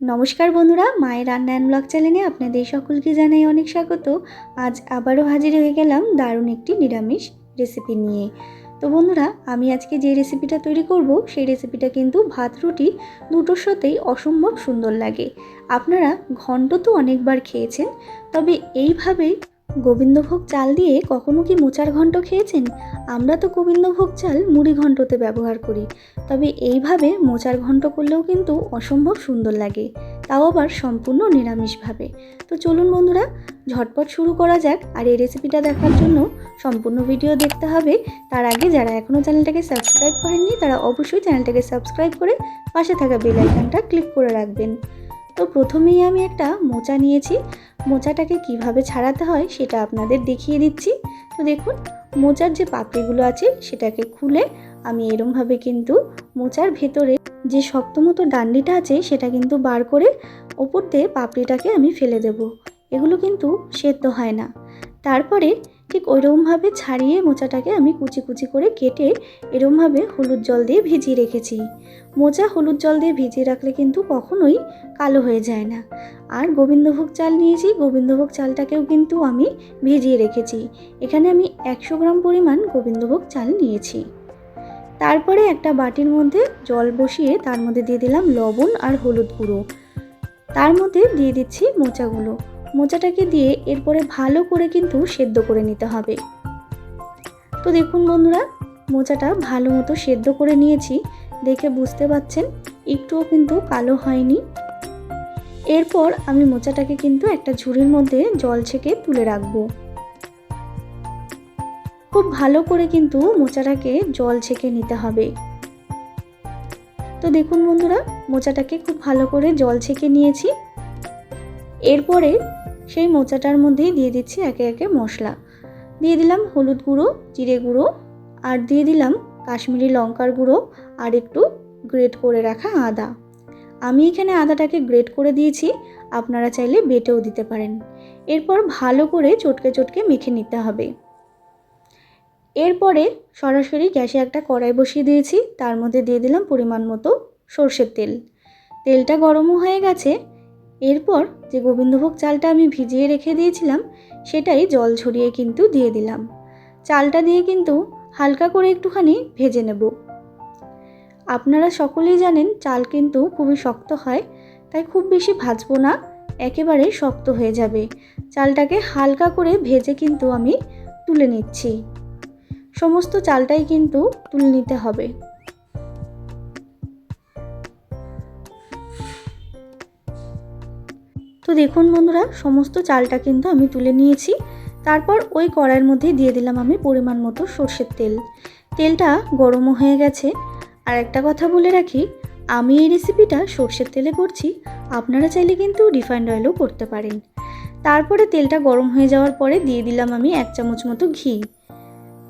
নমস্কার বন্ধুরা, মায়ের রান্না অ্যান্ড ব্লগ চ্যানেলে আপনাদের সকলকে জানাই অনেক স্বাগত। আজ আবারও হাজির হয়ে গেলাম দারুণ একটি নিরামিষ রেসিপি নিয়ে। তো বন্ধুরা, আমি আজকে যে রেসিপিটা তৈরি করব, সেই রেসিপিটা কিন্তু ভাত, রুটি দুটোর সাথেই অসম্ভব সুন্দর লাগে। আপনারা ঘন্ট তো অনেকবার খেয়েছেন, তবে এইভাবে গোবিন্দভোগ চাল দিয়ে কখনো কি মোচার ঘন্ট খেয়েছেন? আমরা তো গোবিন্দভোগ চাল মুড়ি ঘন্টতে ব্যবহার করি। তবে এইভাবে মোচার ঘন্ট করলেও কিন্তু অসম্ভব সুন্দর লাগে। তাও আবার সম্পূর্ণ নিরামিষভাবে। তো চলুন বন্ধুরা, ঝটপট শুরু করা যাক আর এই রেসিপিটা দেখার জন্য সম্পূর্ণ ভিডিও দেখতে হবে। তার আগে যারা এখনও চ্যানেলটাকে সাবস্ক্রাইব করেননি, তারা অবশ্যই চ্যানেলটাকে সাবস্ক্রাইব করে পাশে থাকা বেল আইকনটা ক্লিক করে রাখবেন। তো প্রথমেই আমি একটা মোচা নিয়েছি। মোচাটাকে কীভাবে ছাড়াতে হয় সেটা আপনাদের দেখিয়ে দিচ্ছি। তো দেখুন, মোচার যে পাপড়িগুলো আছে সেটাকে খুলে আমি এরমভাবে কিন্তু মোচার ভেতরে যে শক্তমতো ডান্ডিটা আছে সেটা কিন্তু বার করে ওপর দিয়ে পাপড়িটাকে আমি ফেলে দেব। এগুলো কিন্তু সেদ্ধ হয় না। তারপরে ঠিক ওইরকমভাবে ছাড়িয়ে মোচাটাকে আমি কুচি কুচি করে কেটে এরমভাবে হলুদ জল দিয়ে ভিজিয়ে রেখেছি। মোচা হলুদ জল দিয়ে ভিজিয়ে রাখলে কিন্তু কখনোই কালো হয়ে যায় না। আর গোবিন্দভোগ চাল নিয়েছি, গোবিন্দভোগ চালটাকেও কিন্তু আমি ভিজিয়ে রেখেছি। এখানে আমি একশো গ্রাম পরিমাণ গোবিন্দভোগ চাল নিয়েছি। তারপরে একটা বাটির মধ্যে জল বসিয়ে তার মধ্যে দিয়ে দিলাম লবণ আর হলুদ গুঁড়ো। তার মধ্যে দিয়ে দিচ্ছি মোচাগুলো। মোচাটাকে দিয়ে এরপরে ভালো করে কিন্তু সেদ্ধ করে নিতে হবে। তো দেখুন বন্ধুরা, মোচাটা ভালো মতো সেদ্ধ করে নিয়েছি। দেখে বুঝতে পাচ্ছেন, একটুও কিন্তু কালো হয়নি। এরপর আমি মোচাটাকে কিন্তু একটা ঝুড়ির মধ্যে জল ছেঁকে তুলে রাখব। খুব ভালো করে কিন্তু মোচাটাকে জল ছেঁকে নিতে হবে। তো দেখুন বন্ধুরা, মোচাটাকে খুব ভালো করে জল ছেঁকে নিয়েছি। এরপরে সেই মোচাটার মধ্যেই দিয়ে দিচ্ছি একে একে মশলা। দিয়ে দিলাম হলুদ গুঁড়ো, জিরে গুঁড়ো, আর দিয়ে দিলাম কাশ্মীরি লঙ্কার গুঁড়ো আর একটু গ্রেট করে রাখা আদা। আমি এখানে আদাটাকে গ্রেট করে দিয়েছি, আপনারা চাইলে বেটেও দিতে পারেন। এরপর ভালো করে চটকে চটকে মেখে নিতে হবে। এরপরে সরাসরি গ্যাসে একটা কড়াই বসিয়ে দিয়েছি, তার মধ্যে দিয়ে দিলাম পরিমাণ মতো সর্ষের তেল। তেলটা গরমও হয়ে গেছে এরপর যে গোবিন্দভোগ চালটা আমি ভিজিয়ে রেখে দিয়েছিলাম, সেটাই জল ছড়িয়ে কিন্তু দিয়ে দিলাম। চালটা দিয়ে কিন্তু হালকা করে একটুখানি ভেজে নেব। আপনারা সকলেই জানেন চাল কিন্তু খুবই শক্ত হয়, তাই খুব বেশি ভাজবো না, একেবারে শক্ত হয়ে যাবে। চালটাকে হালকা করে ভেজে কিন্তু আমি তুলে নিচ্ছি। সমস্ত চালটাই কিন্তু তুলে নিতে হবে। তো দেখুন বন্ধুরা, সমস্ত চালটা কিন্তু আমি তুলে নিয়েছি। তারপর ওই কড়াইয়ের মধ্যে দিয়ে দিলাম আমি পরিমাণ মতো সর্ষের তেল। তেলটা গরমও হয়ে গেছে। আর একটা কথা বলে রাখি, আমি এই রেসিপিটা সর্ষের তেলে করছি, আপনারা চাইলে কিন্তু রিফাইন্ড অয়েলও করতে পারেন। তারপরে তেলটা গরম হয়ে যাওয়ার পরে দিয়ে দিলাম আমি এক চামচ মতো ঘি।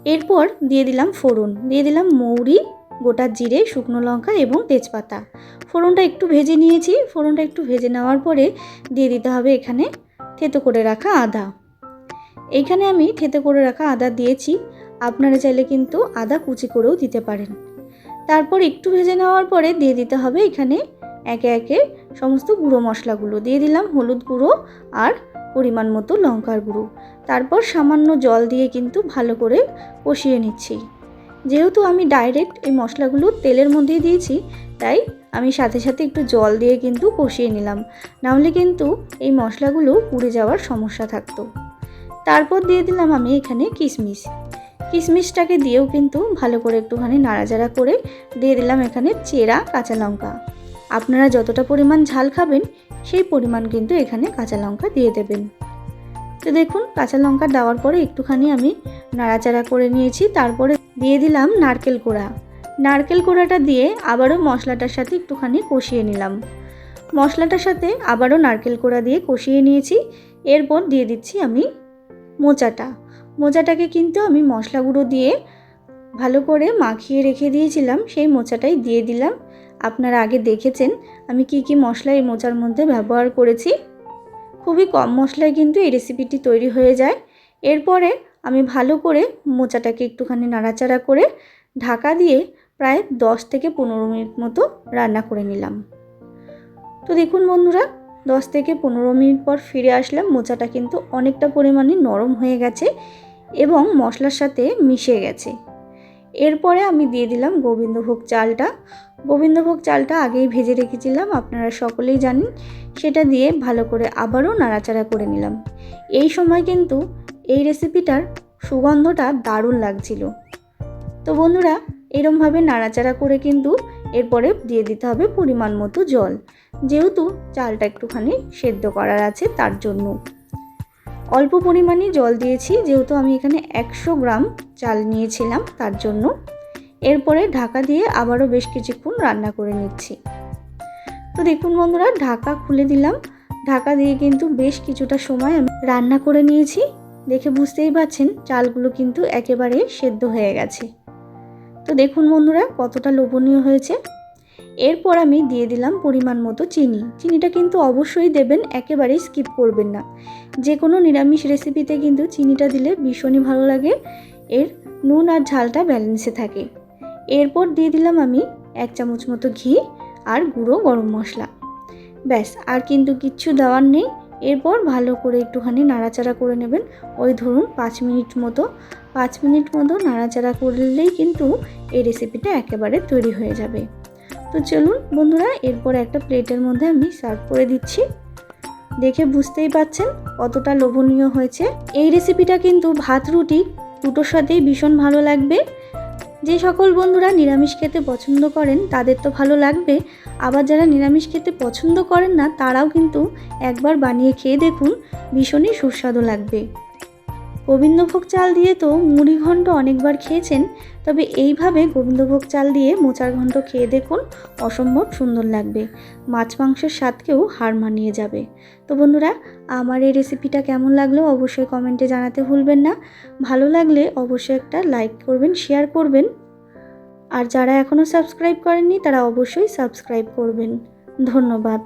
এরপর দিয়ে দিলাম ফোড়ন, দিয়ে দিলাম মৌরি গোটা জিরে, শুকনো লঙ্কা এবং তেজপাতা। ফোড়নটা একটু ভেজে নিয়েছি। ফোড়নটা একটু ভেজে নেওয়ার পরে দিয়ে দিতে হবে এখানে থেতো করে রাখা আদা। এইখানে আমি থেতো করে রাখা আদা দিয়েছি। আপনারা চাইলে কিন্তু আদা কুচি করেও দিতে পারেন। তারপর একটু ভেজে নেওয়ার পরে দিয়ে দিতে হবে এখানে একে একে সমস্ত গুঁড়ো মশলাগুলো। দিয়ে দিলাম হলুদ গুঁড়ো আর পরিমাণ মতো লঙ্কার গুঁড়ো। তারপর সামান্য জল দিয়ে কিন্তু ভালো করে কষিয়ে নিচ্ছি। যেহেতু আমি ডাইরেক্ট এই মশলাগুলো তেলের মধ্যেই দিয়েছি, তাই আমি সাথে সাথে একটু জল দিয়ে কিন্তু কষিয়ে নিলাম। নাহলে কিন্তু এই মশলাগুলো পুড়ে যাওয়ার সমস্যা থাকতো। তারপর দিয়ে দিলাম আমি এখানে কিশমিশ। কিশমিশটাকে দিয়েও কিন্তু ভালো করে একটুখানি নাড়াচাড়া করে দিয়ে দিলাম এখানে চেরা কাঁচা লঙ্কা। আপনারা যতটা পরিমাণ ঝাল খাবেন, সেই পরিমাণ কিন্তু এখানে কাঁচা লঙ্কা দিয়ে দেবেন। তো দেখুন, কাঁচা লঙ্কা দেওয়ার পরে একটুখানি আমি নাড়াচাড়া করে নিয়েছি, তারপরে দিয়ে দিলাম নারকেল কোড়া। নারকেল কোড়াটা দিয়ে আবারও মশলাটার সাথে একটুখানি কষিয়ে নিলাম। মশলাটার সাথে আবারও নারকেল কোড়া দিয়ে কষিয়ে নিয়েছি। এরপর দিয়ে দিচ্ছি আমি মোচাটা। মোচাটাকে কিন্তু আমি মশলা গুঁড়ো দিয়ে ভালো করে মাখিয়ে রেখে দিয়েছিলাম, সেই মোচাটাই দিয়ে দিলাম। আপনারা আগে দেখেছেন আমি কি কি মশলা এই মোচার মধ্যে ব্যবহার করেছি। খুবই কম মশলায় কিন্তু এই রেসিপিটি তৈরি হয়ে যায়। এরপরে আমি ভালো করে মোচাটাকে একটুখানি নাড়াচাড়া করে ঢাকা দিয়ে প্রায় দশ থেকে পনেরো মিনিট মতো রান্না করে নিলাম। তো দেখুন বন্ধুরা, দশ থেকে পনেরো মিনিট পর ফিরে আসলাম, মোচাটা কিন্তু অনেকটা পরিমাণে নরম হয়ে গেছে এবং মশলার সাথে মিশে গেছে। এরপরে আমি দিয়ে দিলাম গোবিন্দভোগ চালটা। গোবিন্দভোগ চালটা আগেই ভেজে রেখেছিলাম, আপনারা সকলেই জানেন। সেটা দিয়ে ভালো করে আবারও নাড়াচাড়া করে নিলাম। এই সময় কিন্তু এই রেসিপিটার সুগন্ধটা দারুণ লাগছিল। তো বন্ধুরা, এরমভাবে নাড়াচাড়া করে কিন্তু এরপরে দিয়ে দিতে হবে পরিমাণ মতো জল। যেহেতু চালটা একটুখানি সেদ্ধ করার আছে, তার জন্য। অল্প পরিমাণে জল দিয়েছি, যেহেতু আমি এখানে একশো গ্রাম চাল নিয়েছিলাম, তার জন্য। এরপরে ঢাকা দিয়ে আবারও বেশ কিছুক্ষণ রান্না করে নিচ্ছি। তো দেখুন বন্ধুরা, ঢাকা খুলে দিলাম। ঢাকা দিয়ে কিন্তু বেশ কিছুটা সময় আমি রান্না করে নিয়েছি। দেখে বুঝতেই পারছেন চালগুলো কিন্তু একেবারে সেদ্ধ হয়ে গেছে। তো দেখুন বন্ধুরা, কতটা লোভনীয় হয়েছে। এরপর আমি দিয়ে দিলাম পরিমাণ মতো চিনি। চিনিটা কিন্তু অবশ্যই দেবেন একেবারেই স্কিপ করবেন না। যে কোনো নিরামিষ রেসিপিতে কিন্তু চিনিটা দিলে ভীষণই ভালো লাগে। এর নুন আর ঝালটা ব্যালেন্সে থাকে। এরপর দিয়ে দিলাম আমি এক চামচ মতো ঘি আর গুঁড়ো গরম মশলা। ব্যাস, আর কিন্তু কিচ্ছু দেওয়ার নেই। এরপর ভালো করে একটুখানি নাড়াচাড়া করে নেবেন। ওই ধরুন পাঁচ মিনিট মতো। পাঁচ মিনিট মতো নাড়াচাড়া করলেই কিন্তু এই রেসিপিটা একেবারে তৈরি হয়ে যাবে। তো চলুন বন্ধুরা, এরপর একটা প্লেটের মধ্যে আমি সার্ভ করে দিচ্ছি। দেখে বুঝতেই পাচ্ছেন কতটা লোভনীয় হয়েছে। এই রেসিপিটা কিন্তু ভাত, রুটি দুটোর সাথেই ভীষণ ভালো লাগবে। যে সকল বন্ধুরা নিরামিষ খেতে পছন্দ করেন, তাদের তো ভালো লাগবে। আবার যারা নিরামিষ খেতে পছন্দ করেন না, তারাও কিন্তু একবার বানিয়ে খেয়ে দেখুন, ভীষণই সুস্বাদু লাগবে। গোবিন্দভোগ চাল দিয়ে তো মুড়ি ঘন্ট অনেকবার খেয়েছেন, তবে এইভাবে গোবিন্দভোগ চাল দিয়ে মোচার ঘণ্ট খেয়ে দেখুন, অসম্ভব সুন্দর লাগবে। মাছ মাংসের স্বাদকেও হার মানিয়ে যাবে। তো বন্ধুরা, আমার এই রেসিপিটা কেমন লাগল অবশ্যই কমেন্টে জানাতে ভুলবেন না। ভালো লাগলে অবশ্যই একটা লাইক করবেন শেয়ার করবেন। আর যারা এখনও সাবস্ক্রাইব করেননি, তারা অবশ্যই সাবস্ক্রাইব করবেন। ধন্যবাদ।